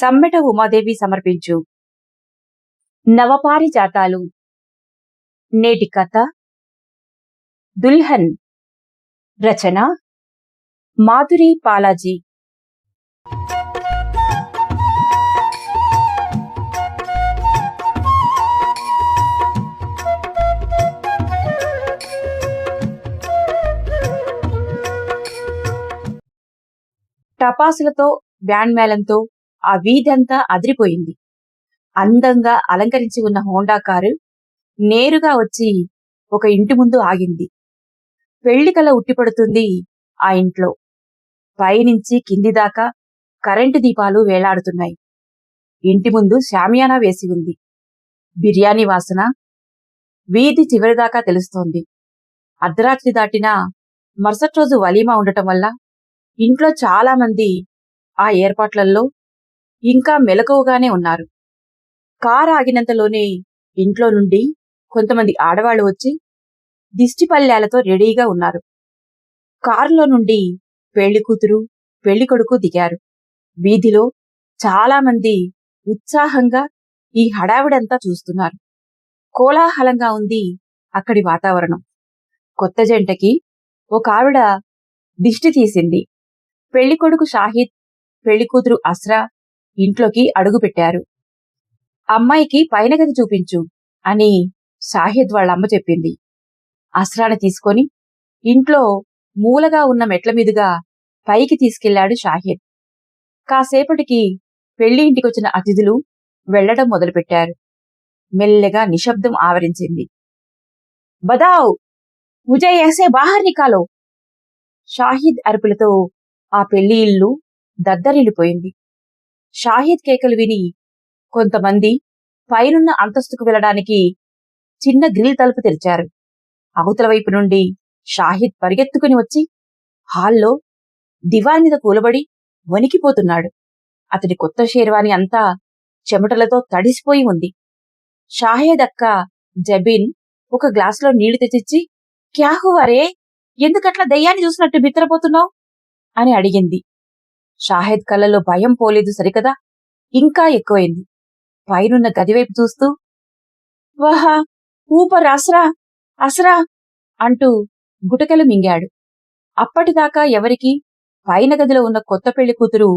సమ్మెట ఉమాదేవి సమర్పించు. నవపారిజాతాలు. నేటి కథ. దుల్హన్. రచన. మాధురి పాలాజీ. టపాసులతో బ్యాండ్ మేళంతో ఆ వీధంతా అదిరిపోయింది. అందంగా అలంకరించి ఉన్న హోండా కారు నేరుగా వచ్చి ఒక ఇంటి ముందు ఆగింది. పెళ్ళికల ఉట్టిపడుతుంది ఆ ఇంట్లో. పైనుంచి కింది దాకా కరెంటు దీపాలు వేలాడుతున్నాయి. ఇంటి ముందు శామియానా వేసి ఉంది. బిర్యానీ వాసన వీధి చివరిదాకా తెలుస్తోంది. అర్ధరాత్రి దాటినా మరుసటి రోజు వలీమా ఉండటం వల్ల ఇంట్లో చాలామంది ఆ ఏర్పాట్లలో ఇంకా మెలకువగానే ఉన్నారు. కారు ఆగినంతలోనే ఇంట్లో నుండి కొంతమంది ఆడవాళ్ళు వచ్చి దిష్టిపల్లెలతో రెడీగా ఉన్నారు. కారులో నుండి పెళ్ళి కూతురు పెళ్ళి కొడుకు దిగారు. వీధిలో చాలా మంది ఉత్సాహంగా ఈ హడావిడంతా చూస్తున్నారు. కోలాహలంగా ఉంది అక్కడి వాతావరణం. కొత్త జంటకి ఒక ఆవిడ దిష్టి తీసింది. పెళ్ళి కొడుకు షాహిద్ పెళ్ళి కూతురు అస్రా ఇంట్లోకి అడుగు పెట్టారు. అమ్మాయికి పైన గది చూపించు అని షాహిద్ వాళ్ళ అమ్మ చెప్పింది. అస్రాని తీసుకొని ఇంట్లో మూలగా ఉన్న మెట్ల మీదుగా పైకి తీసుకెళ్ళాడు షాహిద్ కాసేపటికి పెళ్ళి ఇంటికొచ్చిన అతిథులు వెళ్ళడం మొదలుపెట్టారు. మెల్లగా నిశ్శబ్దం ఆవరించింది. బదావ్! ముజే ఏసే బాహర్ నికాలో! షాహిద్ అరుపులతో ఆ పెళ్ళి ఇల్లు దద్దరిల్లిపోయింది. షాహిద్ కేకలు విని కొంతమంది పైనున్న అంతస్తుకు వెళ్ళడానికి చిన్న గ్రిల్ తలుపు తెరిచారు. అవతల వైపు నుండి షాహిద్ పరిగెత్తుకుని వచ్చి హాల్లో దివాన్ మీద కూలబడి వణికిపోతున్నాడు. అతడి కొత్త షేర్వాణి అంతా చెమటలతో తడిసిపోయి ఉంది. షాహేద్ అక్క జబీన్ ఒక గ్లాసులో నీళ్ళు తెచ్చిచ్చి క్యాహువారే ఎందుకట్లా దయ్యాన్ని చూసినట్టు బిత్తరపోతున్నావు? అని అడిగింది. షాహెద్ కళ్ళలో భయం పోలేదు సరికదా? ఇంకా ఎక్కువైంది. పైనున్న గదివైపు చూస్తూ వాహా ఊపర్ అసరా అస్రా అంటూ గుటకలు మింగాడు. అప్పటిదాకా ఎవరికి పైన గదిలో ఉన్న కొత్త పెళ్ళి కూతురు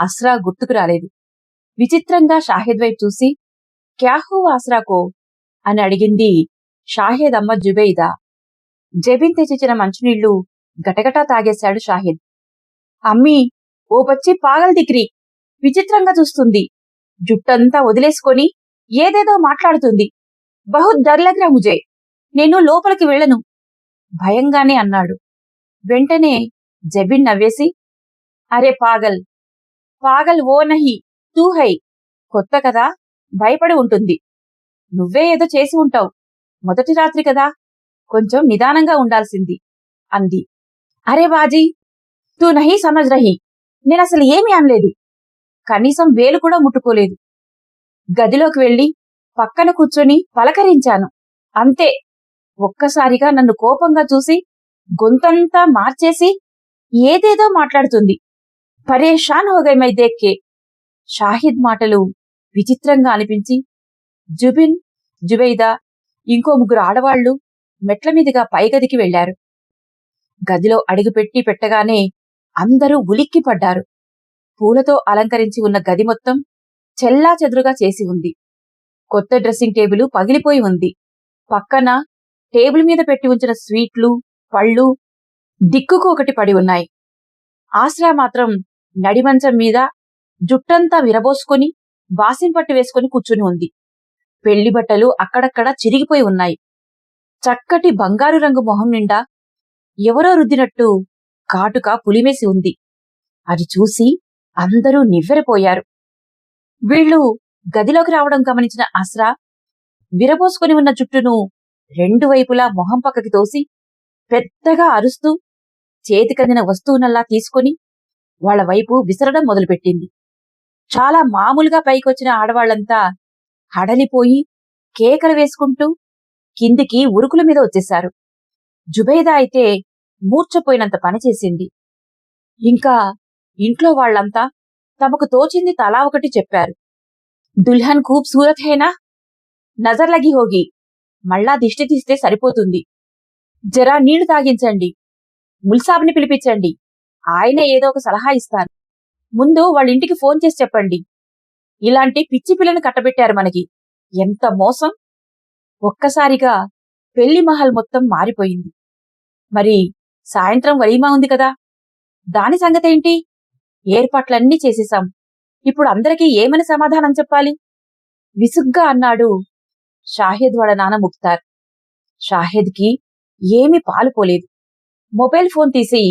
అస్రా గుర్తుకు రాలేదు. విచిత్రంగా షాహెద్ వైపు చూసి క్యాహూ అస్రాకో? అని అడిగింది షాహెద్ అమ్మ జుబైదా. జబిన్ తెచ్చిచ్చిన మంచినీళ్ళు గటగటా తాగేశాడు షాహిద్. అమ్మీ ఓ పచ్చి పాగల్ దిక్రి విచిత్రంగా చూస్తుంది. జుట్టంతా వదిలేసుకొని ఏదేదో మాట్లాడుతుంది. బహుత్ దర్లగ్రా ముజే నేను లోపలికి వెళ్ళను. భయంగానే అన్నాడు. వెంటనే జబిన్ నవ్వేసి అరే పాగల్ పాగల్ ఓ నహి తూ హై. కొత్త కదా భయపడి ఉంటుంది. నువ్వే ఏదో చేసి ఉంటావు. మొదటి రాత్రి కదా కొంచెం నిదానంగా ఉండాల్సింది. అంది. అరే బాజీ తూ నహి సమజ్ రహి. నేను అసలు ఏమీ అనలేదు. కనీసం వేలు కూడా ముట్టుకోలేదు. గదిలోకి వెళ్ళి పక్కన కూర్చొని పలకరించాను. అంతే. ఒక్కసారిగా నన్ను కోపంగా చూసి గొంతంతా మార్చేసి ఏదేదో మాట్లాడుతుంది. పరేషాన్ హోగైమై దేక్కే షాహిద్ మాటలు విచిత్రంగా అనిపించి జుబిన్ జుబైదా ఇంకో ముగ్గురు ఆడవాళ్ళు మెట్ల మీదుగా పైగదికి వెళ్ళారు గదిలో అడుగుపెట్టి పెట్టగానే అందరూ ఉలిక్కి పడ్డారు పూలతో అలంకరించి ఉన్న గది మొత్తం చెల్లా చెదురుగా చేసి ఉంది. కొత్త డ్రెస్సింగ్ టేబుల్ పగిలిపోయి ఉంది. పక్కన టేబుల్ మీద పెట్టి ఉంచిన స్వీట్లు పళ్ళు దిక్కుకు ఒకటి పడి ఉన్నాయి. ఆశ్రా మాత్రం నడిమంచం మీద జుట్టంతా విరబోసుకొని బాసింపట్టు వేసుకుని కూర్చుని ఉంది. పెళ్ళి బట్టలు అక్కడక్కడా చిరిగిపోయి ఉన్నాయి. చక్కటి బంగారు రంగు మొహం నిండా ఎవరో రుద్దినట్టు కాటుక పులిమేసి ఉంది. అది చూసి అందరూ నివ్వెరపోయారు. వీళ్ళు గదిలోకి రావడం గమనించిన అస్రా విరబోసుకుని ఉన్న జుట్టును రెండు వైపులా మొహం పక్కకి తోసి పెద్దగా అరుస్తూ చేతికందిన వస్తువునల్లా తీసుకుని వాళ్ళ వైపు విసరడం మొదలుపెట్టింది. చాలా మామూలుగా పైకొచ్చిన ఆడవాళ్ళంతా హడలిపోయి కేకలు వేసుకుంటూ కిందికి ఉరుకుల మీద వచ్చేశారు. జుబైదా అయితే మూర్చపోయినంత పనిచేసింది ఇంకా ఇంట్లో వాళ్ళంతా తమకు తోచింది తలా ఒకటి చెప్పారు. దుల్హన్ ఖూబ్ సూరత్ హేనా హోగి. మళ్ళా దిష్టి తీస్తే సరిపోతుంది. జరా నీళ్ళు తాగించండి. ముల్సాబ్ని పిలిపించండి. ఆయనే ఏదో ఒక సలహా ఇస్తారు. ముందు వాళ్ళ ఇంటికి ఫోన్ చేసి చెప్పండి. ఇలాంటి పిచ్చి పిల్లని కట్టబెట్టారు మనకి. ఎంత మోసం? ఒక్కసారిగా పెళ్ళి మహల్ మొత్తం మారిపోయింది. మరి సాయంత్రం వలీమా ఉంది కదా. దాని సంగతేంటి? ఏర్పాట్లన్నీ చేసేశాం. ఇప్పుడు అందరికీ ఏమని సమాధానం చెప్పాలి? విసుగ్గా అన్నాడు షాహేద్ వాళ్ళ నాన్న ముక్తార్. షాహేద్కి ఏమీ పాలుపోలేదు మొబైల్ ఫోన్ తీసి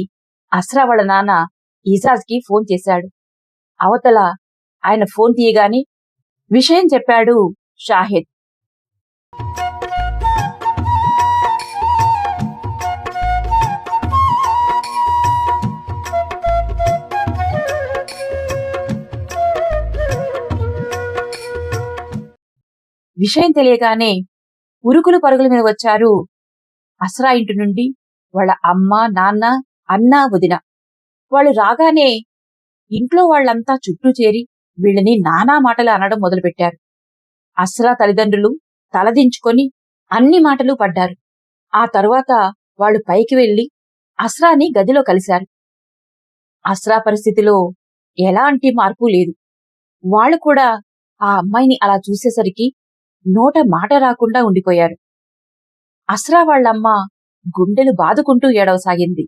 అస్రా వాళ్ళ నాన్న ఇజాజ్కి ఫోన్ చేశాడు. అవతల ఆయన ఫోన్ తీయగానే విషయం చెప్పాడు షాహెద్. విషయం తెలియగానే ఉరుకులు పరుగుల మీద వచ్చారు అస్రా ఇంటి నుండి వాళ్ళ అమ్మ నాన్న అన్న వదిన. వాళ్ళు రాగానే ఇంట్లో వాళ్ళంతా చుట్టూ చేరి వీళ్ళని నానా మాటలు అనడం మొదలుపెట్టారు. అస్రా తల్లిదండ్రులు తలదించుకొని అన్ని మాటలు పడ్డారు. ఆ తరువాత వాళ్ళు పైకి వెళ్ళి అస్రాని గదిలో కలిశారు. అస్రా పరిస్థితిలో ఎలాంటి మార్పు లేదు. వాళ్ళు కూడా ఆ అమ్మాయిని అలా చూసేసరికి నోట మాట రాకుండా ఉండిపోయారు. అస్రా వాళ్ళమ్మ గుండెలు బాదుకుంటూ ఏడవసాగింది.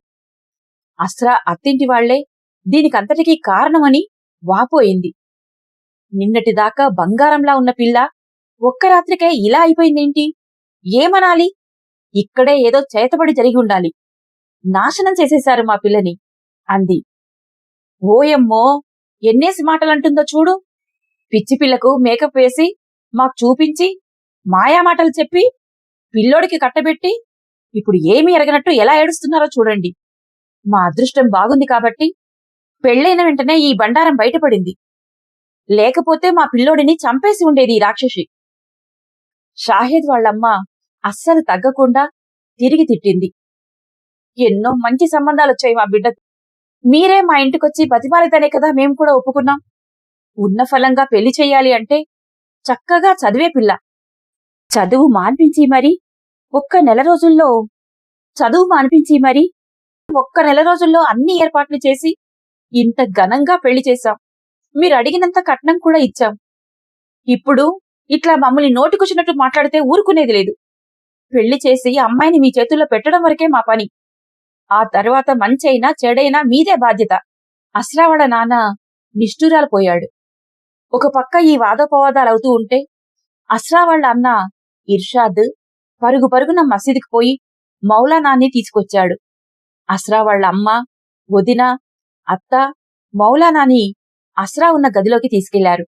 అస్రా అత్తింటి వాళ్ళే దీనికంతటికీ కారణమని వాపోయింది నిన్నటిదాకా బంగారంలా ఉన్న పిల్ల ఒక్క రాత్రికే ఇలా అయిపోయిందేంటి? ఏమనాలి? ఇక్కడే ఏదో చేతబడి జరిగి ఉండాలి. నాశనం చేసేశారు మా పిల్లని అంది. ఓయమ్మో! ఎన్నేసి మాటలంటుందో చూడు. పిచ్చి పిల్లకు మేకప్ వేసి మాకు చూపించి మాయా మాటలు చెప్పి పిల్లోడికి కట్టబెట్టి ఇప్పుడు ఏమీ ఎరగనట్టు ఎలా ఏడుస్తున్నారో చూడండి. మా అదృష్టం బాగుంది కాబట్టి పెళ్ళైన వెంటనే ఈ బండారం బయటపడింది. లేకపోతే మా పిల్లోడిని చంపేసి ఉండేది ఈ రాక్షసి. షాహిద్ వాళ్ళమ్మ అస్సలు తగ్గకుండా తిరిగి తిట్టింది. ఎన్నో మంచి సంబంధాలు వచ్చాయి మా బిడ్డకు మీరే మా ఇంటికొచ్చి బతిమాలితేనే కదా మేము కూడా ఒప్పుకున్నాం. ఉన్న ఫలంగా పెళ్ళి చెయ్యాలి అంటే చక్కగా చదివే పిల్ల. చదువు మాన్పించి మరి? ఒక్క నెల రోజుల్లో చదువు మాన్పించి మరి? ఒక్క నెల రోజుల్లో అన్ని ఏర్పాట్లు చేసి ఇంత ఘనంగా పెళ్ళి చేశాం. మీరు అడిగినంత కట్నం కూడా ఇచ్చాం. ఇప్పుడు ఇట్లా మమ్మల్ని నోటికొచ్చినట్టు మాట్లాడితే ఊరుకునేది లేదు. పెళ్ళి చేసి అమ్మాయిని మీ చేతుల్లో పెట్టడం వరకే మా పని. ఆ తర్వాత మంచైనా చెడైనా మీదే బాధ్యత. అస్రావళ నాన్న నిష్ఠూరాలు పోయాడు ఒక పక్క ఈ వాదోపవాదాలు అవుతూ ఉంటే అస్రా వాళ్ళ అన్న ఇర్షాద్ పరుగు పరుగున మసీదుకి పోయి మౌలానాన్ని తీసుకొచ్చాడు. అస్రా వాళ్ళ అమ్మ వదిన అత్త మౌలానాని అస్రా ఉన్న గదిలోకి తీసుకెళ్ళారు.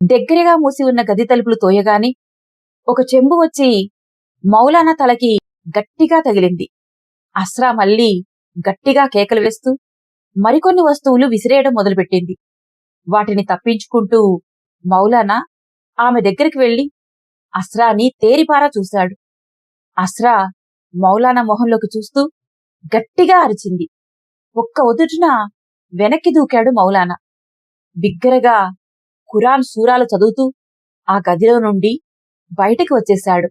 దగ్గరగా మూసి ఉన్న గది తలుపులు తోయగానే ఒక చెంబు వచ్చి మౌలానా తలకి గట్టిగా తగిలింది. అస్రా మళ్ళీ గట్టిగా కేకలు వేస్తూ మరికొన్ని వస్తువులు విసిరేయడం మొదలుపెట్టింది. వాటిని తప్పించుకుంటూ మౌలానా ఆమె దగ్గరికి వెళ్ళి అస్రాని తేరిపారా చూశాడు. అస్రా మౌలానా మొహంలోకి చూస్తూ గట్టిగా అరిచింది. ఒక్క ఒదుటిన వెనక్కి దూకాడు మౌలానా. బిగ్గరగా ఖురాన్ సూరాలు చదువుతూ ఆ గదిలో నుండి బయటకు వచ్చేశాడు.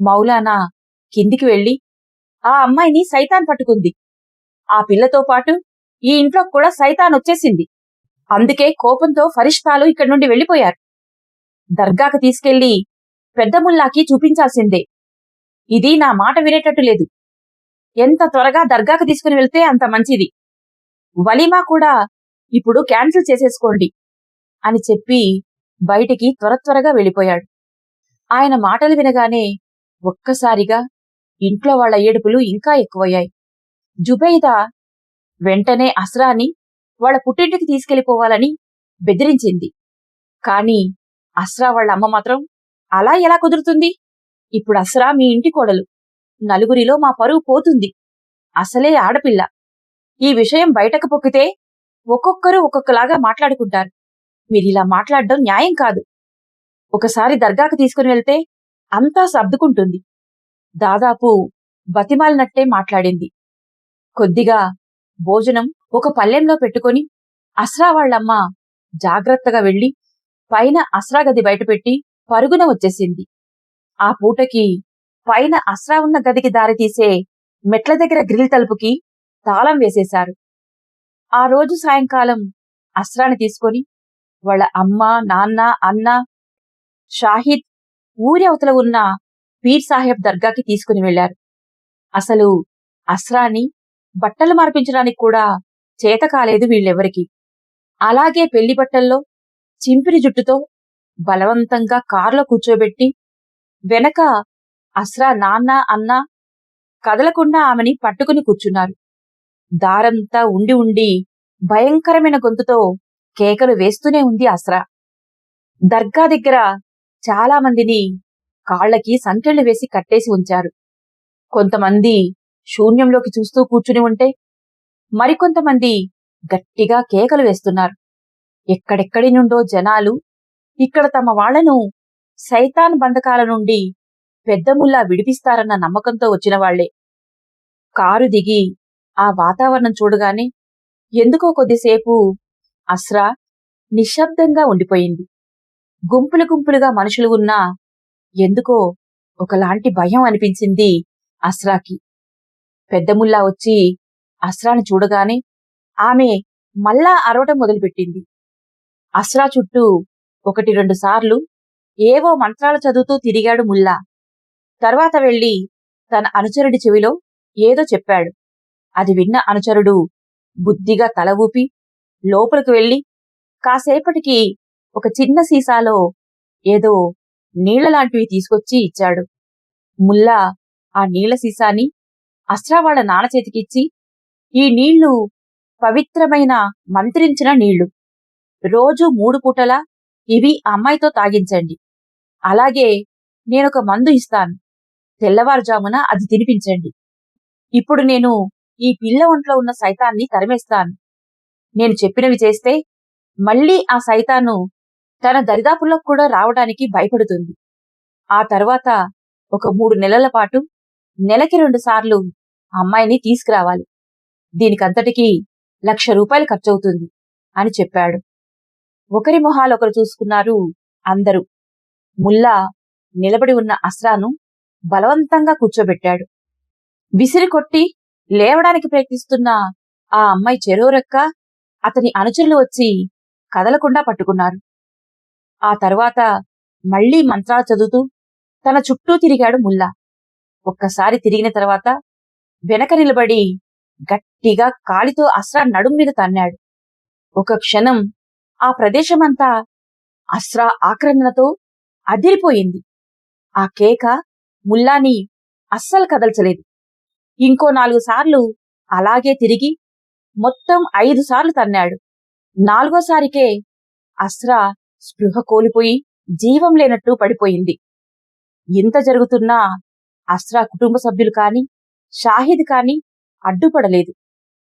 మౌలానా కిందికి వెళ్ళి ఆ అమ్మాయిని సైతాన్ పట్టుకుంది. ఆ పిల్లతో పాటు ఈ ఇంట్లో కూడా సైతాన్ వచ్చేసింది. అందుకే కోపంతో ఫరిష్తాలు ఇక్కడి నుండి వెళ్ళిపోయారు దర్గాకు తీసుకెళ్ళి పెద్దముల్లాకి చూపించాల్సిందే. ఇది నా మాట వినేటట్టు లేదు. ఎంత త్వరగా దర్గాకు తీసుకుని వెళ్తే అంత మంచిది. వలీమా కూడా ఇప్పుడు క్యాన్సిల్ చేసేసుకోండి అని చెప్పి బయటికి త్వర త్వరగా వెళ్ళిపోయాడు. ఆయన మాటలు వినగానే ఒక్కసారిగా ఇంట్లో వాళ్ళ ఏడుపులు ఇంకా ఎక్కువయ్యాయి. జుబైదా వెంటనే అస్రాని వాళ్ళ పుట్టింటికి తీసుకెళ్ళిపోవాలని బెదిరించింది. కాని అస్రా వాళ్ళ అమ్మ మాత్రం అలా ఎలా కుదురుతుంది? ఇప్పుడు అస్రా మీ ఇంటి కోడలు. నలుగురిలో మా పరువు పోతుంది. అసలే ఆడపిల్ల. ఈ విషయం బయటకు పొక్కితే ఒక్కొక్కరు ఒక్కొక్కలాగా మాట్లాడుకుంటారు. మీరిలా మాట్లాడడం న్యాయం కాదు. ఒకసారి దర్గాకు తీసుకుని వెళ్తే అంతా సర్దుకుంటుంది. దాదాపు బతిమాలినట్టే మాట్లాడింది. కొద్దిగా భోజనం ఒక పల్లెంలో పెట్టుకొని అస్రా వాళ్ళమ్మ జాగ్రత్తగా వెళ్ళి పైన అస్రా గది బయటపెట్టి పరుగున వచ్చేసింది. ఆ పూటకి పైన అస్రా ఉన్న గదికి దారితీసే మెట్ల దగ్గర గ్రిల్ తలుపుకి తాళం వేసేశారు. ఆ రోజు సాయంకాలం అస్రాని తీసుకొని వాళ్ళ అమ్మ నాన్న అన్న షాహిద్ ఊరి అవతల ఉన్న పీర్ సాహెబ్ దర్గాకి తీసుకుని వెళ్ళారు అసలు అస్రాని బట్టలు మార్పించడానికి కూడా చేత కాలేదు వీళ్ళెవరికి. అలాగే పెళ్ళి బట్టల్లో చింపిరి జుట్టుతో బలవంతంగా కారులో కూర్చోబెట్టి వెనక అస్రా నాన్న అన్న కదలకుండా ఆమెని పట్టుకుని కూర్చున్నారు. దారంతా ఉండి ఉండి భయంకరమైన గొంతుతో కేకలు వేస్తూనే ఉంది అస్రా. దర్గా దగ్గర చాలా మందిని కాళ్ళకి సంకెళ్ళు వేసి కట్టేసి ఉంచారు. కొంతమంది శూన్యంలోకి చూస్తూ కూర్చుని ఉంటే మరికొంతమంది గట్టిగా కేకలు వేస్తున్నారు. ఎక్కడెక్కడి నుండో జనాలు ఇక్కడ తమ వాళ్ళను సైతాన్ బంధకాల నుండి పెద్దముల్లా విడిపిస్తారన్న నమ్మకంతో వచ్చిన వాళ్ళే. కారు దిగి ఆ వాతావరణం చూడగానే ఎందుకో కొద్దిసేపు అస్రా నిశ్శబ్దంగా ఉండిపోయింది. గుంపులు గుంపులుగా మనుషులు ఉన్నా ఎందుకో ఒకలాంటి భయం అనిపించింది అస్రాకి. పెద్దముల్లా వచ్చి అస్రాని చూడగానే ఆమె మళ్ళా అరవటం మొదలుపెట్టింది. అస్రా చుట్టూ ఒకటి రెండు సార్లు ఏవో మంత్రాలు చదువుతూ తిరిగాడు ముల్లా. తర్వాత వెళ్ళి తన అనుచరుడి చెవిలో ఏదో చెప్పాడు. అది విన్న అనుచరుడు బుద్ధిగా తల ఊపి లోపలికి వెళ్ళి కాసేపటికి ఒక చిన్న సీసాలో ఏదో నీళ్ళలాంటివి తీసుకొచ్చి ఇచ్చాడు. ముల్లా ఆ నీళ్ళ సీసాని అస్రా వాళ్ళ నాన్న చేతికిచ్చి ఈ నీళ్ళు పవిత్రమైన మంత్రించిన నీళ్ళు. రోజు మూడు పూటలా ఇవి అమ్మాయితో తాగించండి. అలాగే నేనొక మందు ఇస్తాను. తెల్లవారుజామున అది తినిపించండి. ఇప్పుడు నేను ఈ పిల్ల ఒంట్లో ఉన్న సైతాన్ని తరిమేస్తాను. నేను చెప్పినవి చేస్తే మళ్ళీ ఆ సైతాను తన దరిదాపుల్లో కూడా రావడానికి భయపడుతుంది. ఆ తర్వాత ఒక మూడు నెలల పాటు నెలకి రెండుసార్లు అమ్మాయిని తీసుకురావాలి. దీనికంతటికీ లక్ష రూపాయలు ఖర్చవుతుంది అని చెప్పాడు. ఒకరి మొహాలొకరు చూసుకున్నారు అందరూ. ముల్లా నిలబడి ఉన్న అస్రాను బలవంతంగా కూర్చోబెట్టాడు. విసిరి కొట్టి లేవడానికి ప్రయత్నిస్తున్న ఆ అమ్మాయి చెరోరెక్క అతని అనుచరులు వచ్చి కదలకుండా పట్టుకున్నారు. ఆ తర్వాత మళ్ళీ మంత్రాలు చదువుతూ తన చుట్టూ తిరిగాడు ముల్లా. ఒక్కసారి తిరిగిన తర్వాత వెనక నిలబడి గట్టిగా కాలితో అస్రా నడుం మీద తన్నాడు. ఒక క్షణం ఆ ప్రదేశమంతా అస్రా ఆక్రందనతో అదిరిపోయింది. ఆ కేక ముల్లాని అస్సలు కదల్చలేదు. ఇంకో నాలుగు సార్లు అలాగే తిరిగి మొత్తం ఐదు సార్లు తన్నాడు. నాలుగోసారికే అస్రా స్పృహ కోల్పోయి జీవం లేనట్టు పడిపోయింది. ఇంత జరుగుతున్నా అస్రా కుటుంబ సభ్యులు కాని షాహిద్ కాని అడ్డుపడలేదు.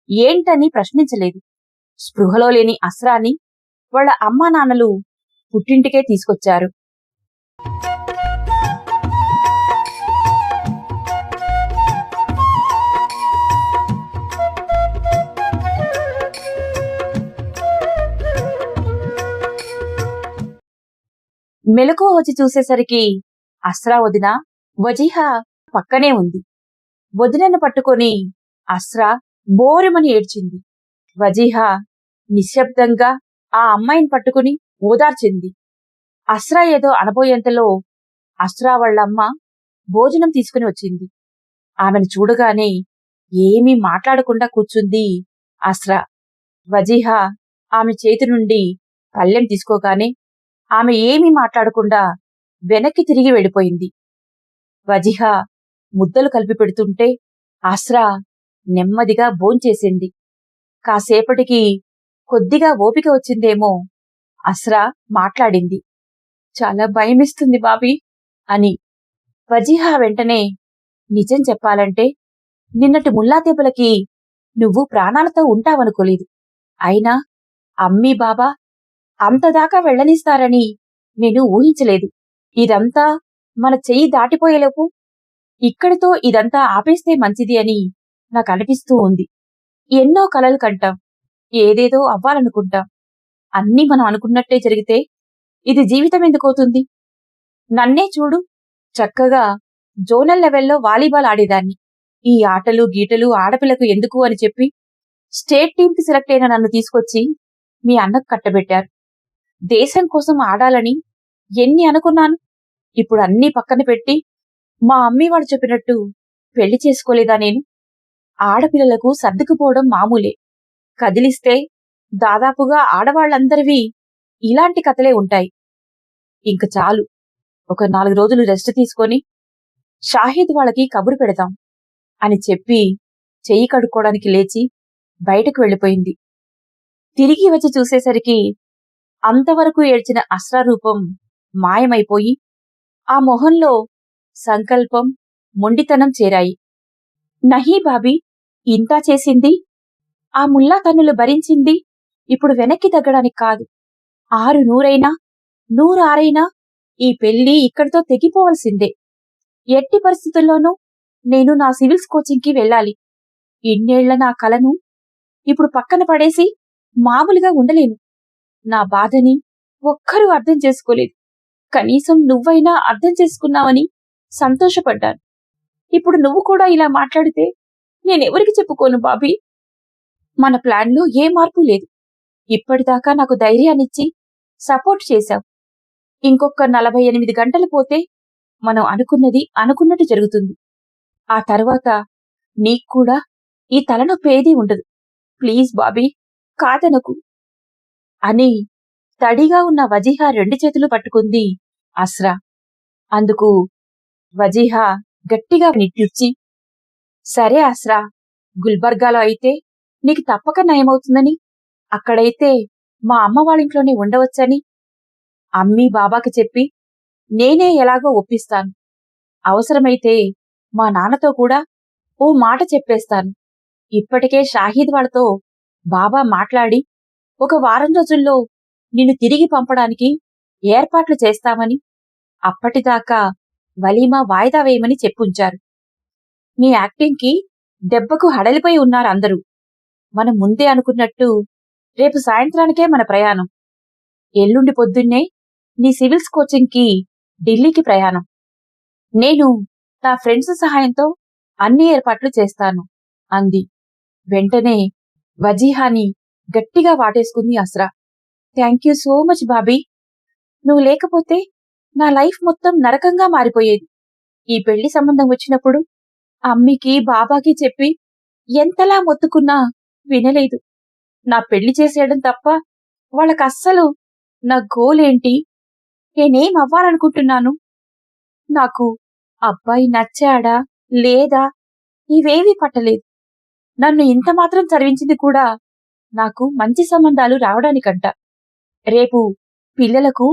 ఏంటని ప్రశ్నించలేదు. స్పృహలో లేని అస్రాని వాళ్ళ అమ్మా నాన్నలు పుట్టింటికే తీసుకొచ్చారు. మెలకువ వచ్చి చూసేసరికి అస్రా వదిన వజీహా పక్కనే ఉంది. వదినను పట్టుకొని అస్రా బోరుమని ఏడ్చింది. వజీహా నిశ్శబ్దంగా ఆ అమ్మాయిని పట్టుకుని ఓదార్చింది. అస్రా ఏదో అనబోయేంతలో అస్రా వాళ్ళమ్మ భోజనం తీసుకుని వచ్చింది. ఆమెను చూడగానే ఏమీ మాట్లాడకుండా కూర్చుంది అస్రా. వజీహా ఆమె చేతి నుండి పళ్ళెం తీసుకోగానే ఆమె ఏమీ మాట్లాడకుండా వెనక్కి తిరిగి వెళ్ళిపోయింది. వజిహా ముద్దలు కలిపి పెడుతుంటే ఆశ్రా నెమ్మదిగా భోంచేసింది. కాసేపటికి కొద్దిగా ఓపిక వచ్చిందేమో అస్రా మాట్లాడింది. చాలా భయమిస్తుంది బాబీ అని వజీహా వెంటనే నిజం చెప్పాలంటే నిన్నటి ముల్లాదెబ్బలకి నువ్వు ప్రాణాలతో ఉంటావనుకోలేదు. అయినా అమ్మీ బాబా అంతదాకా వెళ్ళనిస్తారని నేను ఊహించలేదు. ఇదంతా మన చెయ్యి దాటిపోయేలోపు ఇక్కడితో ఇదంతా ఆపేస్తే మంచిది అని నాకు అనిపిస్తూ ఉంది. ఎన్నో కలలు కంటాం. ఏదేదో అవ్వాలనుకుంటాం. అన్నీ మనం అనుకున్నట్టే జరిగితే ఇది జీవితం ఎందుకు అవుతుంది? నన్నే చూడు. చక్కగా జోనల్ లెవెల్లో వాలీబాల్ ఆడేదాన్ని. ఈ ఆటలు గీటలు ఆడపిల్లకు ఎందుకు అని చెప్పి స్టేట్ టీంకి సెలెక్ట్ అయిన నన్ను తీసుకొచ్చి మీ అన్నకు కట్టబెట్టారు. దేశం కోసం ఆడాలని ఎన్ని అనుకున్నాను? ఇప్పుడు అన్నీ పక్కన పెట్టి మా అమ్మీ వాడు చెప్పినట్టు పెళ్ళి చేసుకోలేదా నేను? ఆడపిల్లలకు సర్దుకుపోవడం మామూలే. కదిలిస్తే దాదాపుగా ఆడవాళ్ళందరివి ఇలాంటి కథలే ఉంటాయి. ఇంక చాలు. ఒక నాలుగు రోజులు రెస్ట్ తీసుకొని షాహిద్ వాళ్ళకి కబురు పెడతాం అని చెప్పి చెయ్యి కడుక్కోవడానికి లేచి బయటకు వెళ్ళిపోయింది. తిరిగి వచ్చి చూసేసరికి అంతవరకు ఏడ్చిన అస్రా రూపం మాయమైపోయి ఆ మొహంలో సంకల్పం మొండితనం చేరాయి. నహీ బాబీ ఇంతా చేసింది? ఆ ముల్లా తన్నులు భరించింది? ఇప్పుడు వెనక్కి తగ్గడానికి కాదు. ఆరు నూరైనా నూరారైనా ఈ పెళ్ళి ఇక్కడితో తెగిపోవలసిందే. ఎట్టి పరిస్థితుల్లోనూ నేను నా సివిల్స్ కోచింగ్కి వెళ్ళాలి. ఇన్నేళ్ళ నా కలను ఇప్పుడు పక్కన పడేసి మామూలుగా ఉండలేను. నా బాధని ఒక్కరూ అర్థం చేసుకోలేదు. కనీసం నువ్వైనా అర్థం చేసుకున్నావని సంతోషపడ్డాను. ఇప్పుడు నువ్వు కూడా ఇలా మాట్లాడితే నేనెవరికి చెప్పుకోను బాబీ? మన ప్లాన్లో ఏ మార్పు లేదు. ఇప్పటిదాకా నాకు ధైర్యాన్నిచ్చి సపోర్ట్ చేశావు. ఇంకొక నలభై ఎనిమిది గంటలు పోతే మనం అనుకున్నది అనుకున్నట్టు జరుగుతుంది. ఆ తర్వాత నీకు కూడా ఈ తలనొప్పేది ఉండదు. ప్లీజ్ బాబీ కాదనకు. అని తడిగా ఉన్న వజీహా రెండు చేతులు పట్టుకుంది అస్రా. అందుకు వజీహా గట్టిగా నిట్టూర్చి సరే అస్రా గుల్బర్గాలో అయితే నీకు తప్పక నయమవుతుందని అక్కడైతే మా అమ్మ వాళ్ళింట్లోనే ఉండవచ్చని అమ్మీ బాబాకి చెప్పి నేనే ఎలాగో ఒప్పిస్తాను. అవసరమైతే మా నాన్నతో కూడా ఓ మాట చెప్పేస్తాను. ఇప్పటికే షాహీద్ వాళ్ళతో బాబా మాట్లాడి ఒక వారం రోజుల్లో నిన్ను తిరిగి పంపడానికి ఏర్పాట్లు చేస్తామని అప్పటిదాకా వలీమా వాయిదా వేయమని చెప్పుంచారు. నీ యాక్టింగ్కి దెబ్బకు హడలిపోయి ఉన్నారు అందరూ. మనం ముందే అనుకున్నట్టు రేపు సాయంత్రానికే మన ప్రయాణం. ఎల్లుండి పొద్దున్నే నీ సివిల్స్ కోచింగ్కి ఢిల్లీకి ప్రయాణం. నేను నా ఫ్రెండ్స్ సహాయంతో అన్ని ఏర్పాట్లు చేస్తాను అంది. వెంటనే వజీహాని గట్టిగా వాటేసుకుంది Asra. Thank you so much Bobby. నువ్వు లేకపోతే నా లైఫ్ మొత్తం నరకంగా మారిపోయేది. ఈ పెళ్ళి సంబంధం వచ్చినప్పుడు అమ్మికి బాబాకి చెప్పి ఎంతలా మొత్తుకున్నా వినలేదు. నా పెళ్ళి చేసేయడం తప్ప వాళ్ళకి అస్సలు నా గోలేంటి? నేనేం అవ్వాలనుకుంటున్నాను? నాకు అబ్బాయి నచ్చాడా? లేదా? ఇవేవీ పట్టలేదు. నన్ను ఇంత మాత్రం చదివించింది కూడా నాకు మంచి సంబంధాలు రావడానికంట. రేపు పిల్లలకు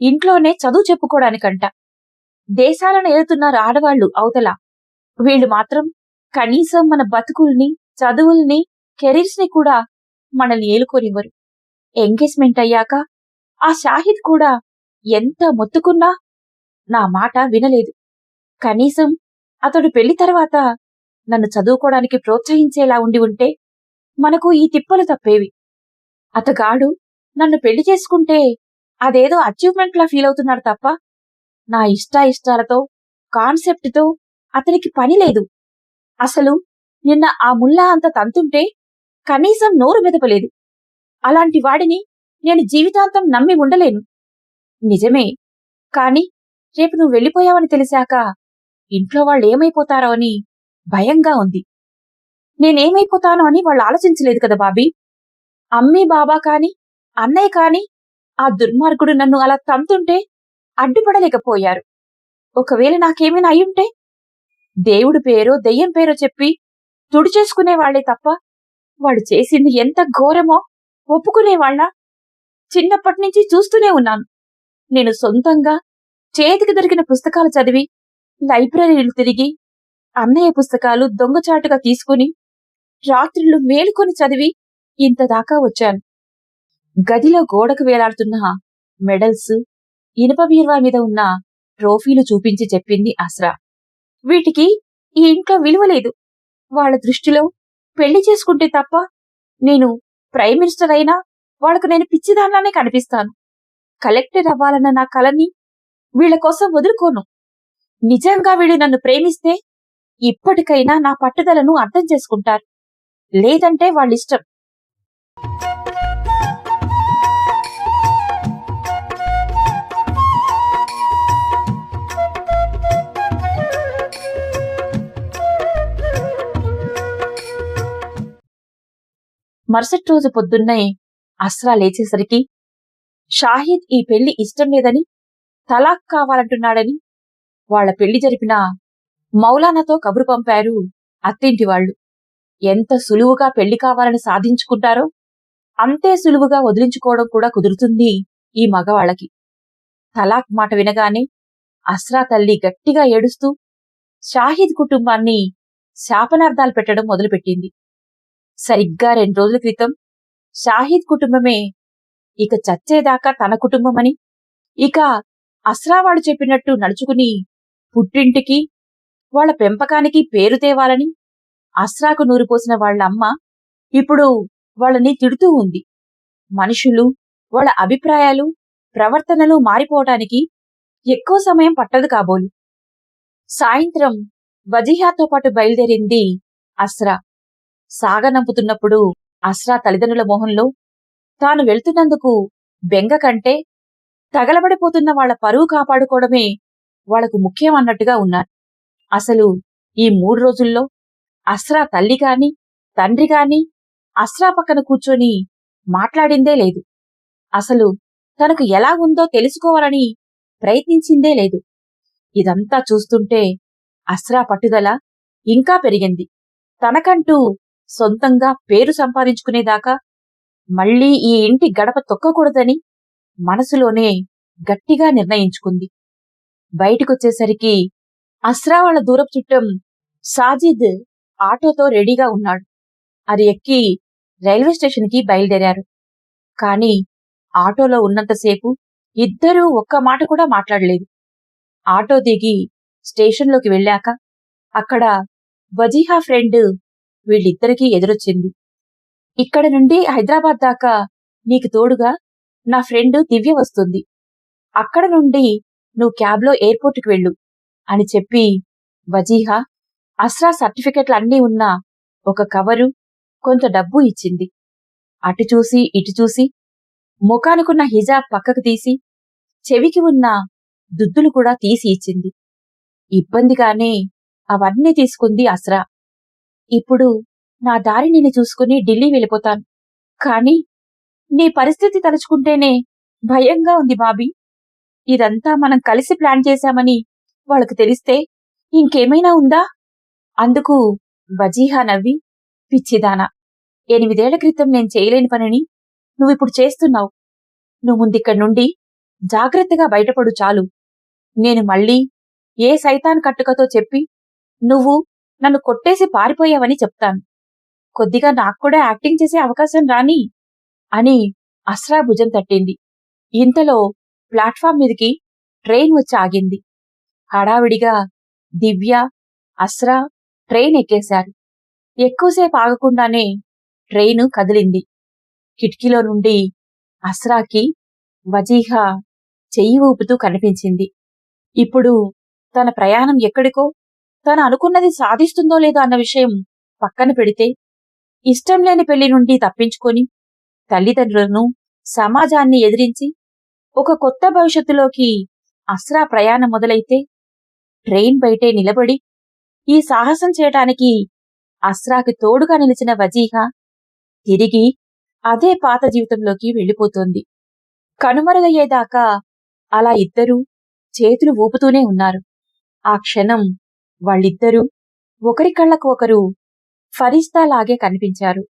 ఇంట్లోనే చదువు చెప్పుకోవడానికంట దేశాలను ఏలుతున్నారు ఆడవాళ్ళు అవతల. వీళ్ళు మాత్రం కనీసం మన బతుకుల్ని చదువుల్ని కెరీర్స్ని కూడా మనల్ని ఏలుకోనివ్వరు. ఎంగేజ్మెంట్ అయ్యాక ఆ షాహిద్ కూడా ఎంత మొత్తుకున్నా నా మాట వినలేదు. కనీసం అతడు పెళ్ళి తర్వాత నన్ను చదువుకోవడానికి ప్రోత్సహించేలా ఉండి ఉంటే మనకు ఈ తిప్పలు తప్పేవి. అతగాడు నన్ను పెళ్ళి చేసుకుంటే అదేదో అచీవ్మెంట్లా ఫీల్ అవుతున్నాడు తప్ప నా ఇష్ట ఇష్టాలతో కాన్సెప్ట్తో అతనికి పని లేదు. అసలు నిన్న ఆ ముల్లా అంత తంతుంటే కనీసం నోరు మెదపలేదు. అలాంటి వాడిని నేను జీవితాంతం నమ్మి ఉండలేను. నిజమే కాని రేపు నువ్వు వెళ్ళిపోయావని తెలిసాక ఇంట్లో వాళ్ళు ఏమైపోతారో అని భయంగా ఉంది. నేనేమైపోతానో అని వాళ్ళు ఆలోచించలేదు కదా బాబీ. అమ్మీ బాబా కాని అన్నయ్య కాని ఆ దుర్మార్గుడు నన్ను అలా తంతుంటే అడ్డుపడలేకపోయారు. ఒకవేళ నాకేమైనా అయ్యుంటే దేవుడు పేరో దెయ్యం పేరో చెప్పి తుడిచేసుకునేవాళ్ళే తప్ప వాడు చేసింది ఎంత ఘోరమో ఒప్పుకునేవాళ్ళ చిన్నప్పటి నుంచి చూస్తూనే ఉన్నాను. నేను సొంతంగా చేతికి దొరికిన పుస్తకాలు చదివి లైబ్రరీలు తిరిగి అన్నయ్య పుస్తకాలు దొంగచాటుగా తీసుకుని రాత్రులు మేలుకొని చదివి ఇంత దాకా వచ్చాను. గదిలో గోడకు వేలాడుతున్న మెడల్స్ ఇనుప బీర్వా మీద ఉన్న ట్రోఫీలు చూపించి చెప్పింది అస్రా. వీటికి ఈ ఇంట్లో విలువ లేదు. వాళ్ళ దృష్టిలో పెళ్ళి చేసుకుంటే తప్ప నేను ప్రైమ్ మినిస్టర్ అయినా వాళ్ళకు నేను పిచ్చిదానిలానే కనిపిస్తాను. కలెక్టర్ అవ్వాలన్న నా కలని వీళ్ళ కోసం వదులుకోను. నిజంగా వీళ్ళు నన్ను ప్రేమిస్తే ఇప్పటికైనా నా పట్టుదలను అర్థం చేసుకుంటారు. లేదంటే వాళ్ళిష్టం. మరుసటి రోజు పొద్దున్నే అస్రా లేచేసరికి షాహిద్ ఈ పెళ్ళి ఇష్టం లేదని తలాక్ కావాలంటున్నాడని వాళ్ళ పెళ్ళి జరిపిన మౌలానాతో కబురు పంపారు అత్తింటి వాళ్ళు. ఎంత సులువుగా పెళ్ళి కావాలని సాధించుకుంటారో అంతే సులువుగా వదిలించుకోవడం కూడా కుదురుతుంది ఈ మగవాళ్ళకి. తలాక్ మాట వినగానే అస్రా తల్లి గట్టిగా ఏడుస్తూ షాహిద్ కుటుంబాన్ని శాపనార్థాలు పెట్టడం మొదలుపెట్టింది. సరిగ్గా రెండు రోజుల క్రితం షాహిద్ కుటుంబమే ఇక చచ్చేదాకా తన కుటుంబమని ఇక అస్రావాడు చెప్పినట్టు నడుచుకుని పుట్టింటికి వాళ్ళ పెంపకానికి పేరు తేవాలని అస్రాకు నూరిపోసిన వాళ్ళ అమ్మ ఇప్పుడు వాళ్ళని తిడుతూ ఉంది. మనుషులు వాళ్ళ అభిప్రాయాలు ప్రవర్తనలు మారిపోవటానికి ఎక్కువ సమయం పట్టదు కాబోలు. సాయంత్రం వజీహాతో పాటు బయలుదేరింది అస్రా. సాగనంపుతున్నప్పుడు అస్రా తల్లిదండ్రుల మొహంలో తాను వెళ్తున్నందుకు బెంగ కంటే తగలబడిపోతున్న వాళ్ళ పరువు కాపాడుకోవడమే వాళ్ళకు ముఖ్యం అన్నట్టుగా ఉన్నారు. అసలు ఈ మూడు రోజుల్లో అస్రా తల్లి గాని తండ్రి గాని అస్రా పక్కన కూర్చొని మాట్లాడిందే లేదు. అసలు తనకు ఎలా ఉందో తెలుసుకోవాలని ప్రయత్నించిందే లేదు. ఇదంతా చూస్తుంటే అస్రా పట్టుదల ఇంకా పెరిగింది. తనకంటూ సొంతంగా పేరు సంపాదించుకునేదాకా మళ్ళీ ఈ ఇంటి గడప తొక్కకూడదని మనసులోనే గట్టిగా నిర్ణయించుకుంది. బయటికొచ్చేసరికి అస్రావాళ్ళ దూరపు చుట్టం సాజిద్ ఆటోతో రెడీగా ఉన్నాడు. అది ఎక్కి రైల్వే స్టేషన్కి బయలుదేరారు. కాని ఆటోలో ఉన్నంతసేపు ఇద్దరూ ఒక్క మాట కూడా మాట్లాడలేదు. ఆటో దిగి స్టేషన్లోకి వెళ్ళాక అక్కడ వజీహా ఫ్రెండ్ వీళ్ళిద్దరికీ ఎదురొచ్చింది. ఇక్కడ నుండి హైదరాబాద్ దాకా నీకు తోడుగా నా ఫ్రెండ్ దివ్య వస్తుంది. అక్కడ నుండి నువ్వు క్యాబ్లో ఎయిర్పోర్ట్కి వెళ్ళు అని చెప్పి వజీహా అస్రా సర్టిఫికెట్లు అన్నీ ఉన్న ఒక కవరు కొంత డబ్బు ఇచ్చింది. అటు చూసి ఇటు చూసి ముఖానికున్న హిజాబ్ పక్కకు తీసి చెవికి ఉన్న దుద్దులు కూడా తీసి ఇచ్చింది. ఇబ్బందిగానే అవన్నీ తీసుకుంది అస్రా. ఇప్పుడు నా దారి నిన్ను చూసుకుని ఢిల్లీ వెళ్ళిపోతాను. కాని నీ పరిస్థితి తలుచుకుంటేనే భయంగా ఉంది బాబీ. ఇదంతా మనం కలిసి ప్లాన్ చేశామని వాళ్ళకు తెలిస్తే ఇంకేమైనా ఉందా? అందుకు వజీహా నవ్వి పిచ్చిదానా ఎనిమిదేళ్ళ క్రితం నేను చేయలేని పనిని నువ్విప్పుడు చేస్తున్నావు. నువ్వు ముందిక్కడి నుండి జాగ్రత్తగా బయటపడు చాలు. నేను మళ్ళీ ఏ సైతాన్ కట్టుకతో చెప్పి నువ్వు నన్ను కొట్టేసి పారిపోయావని చెప్తాను. కొద్దిగా నాకు కూడా యాక్టింగ్ చేసే అవకాశం రాని అని అస్రా భుజం తట్టింది. ఇంతలో ప్లాట్ఫామ్ మీదకి ట్రైన్ వచ్చి ఆగింది. హడావిడిగా దివ్య అస్రా ట్రైన్ ఎక్కేశారు. ఎక్కువసేపు ఆగకుండానే ట్రైను కదిలింది. కిటికీలో నుండి అస్రాకి వజీహా చెయ్యి ఊపుతూ కనిపించింది. ఇప్పుడు తన ప్రయాణం ఎక్కడికో తను అనుకున్నది సాధిస్తుందో లేదో అన్న విషయం పక్కన పెడితే ఇష్టం లేని పెళ్ళి నుండి తప్పించుకొని తల్లిదండ్రులను సమాజాన్ని ఎదిరించి ఒక కొత్త భవిష్యత్తులోకి అస్రా ప్రయాణం మొదలైతే ట్రైన్ బయటే నిలబడి ఈ సాహసం చేయటానికి అస్రాకి తోడుగా నిలిచిన వజీహా తిరిగి అదే పాత జీవితంలోకి వెళ్ళిపోతోంది. కనుమరుగయ్యేదాకా అలా ఇద్దరూ చేతులు ఊపుతూనే ఉన్నారు. ఆ క్షణం వాళ్ళిద్దరూ ఒకరి కళ్ళకు ఒకరు ఫరిస్తాలాగే కనిపించారు.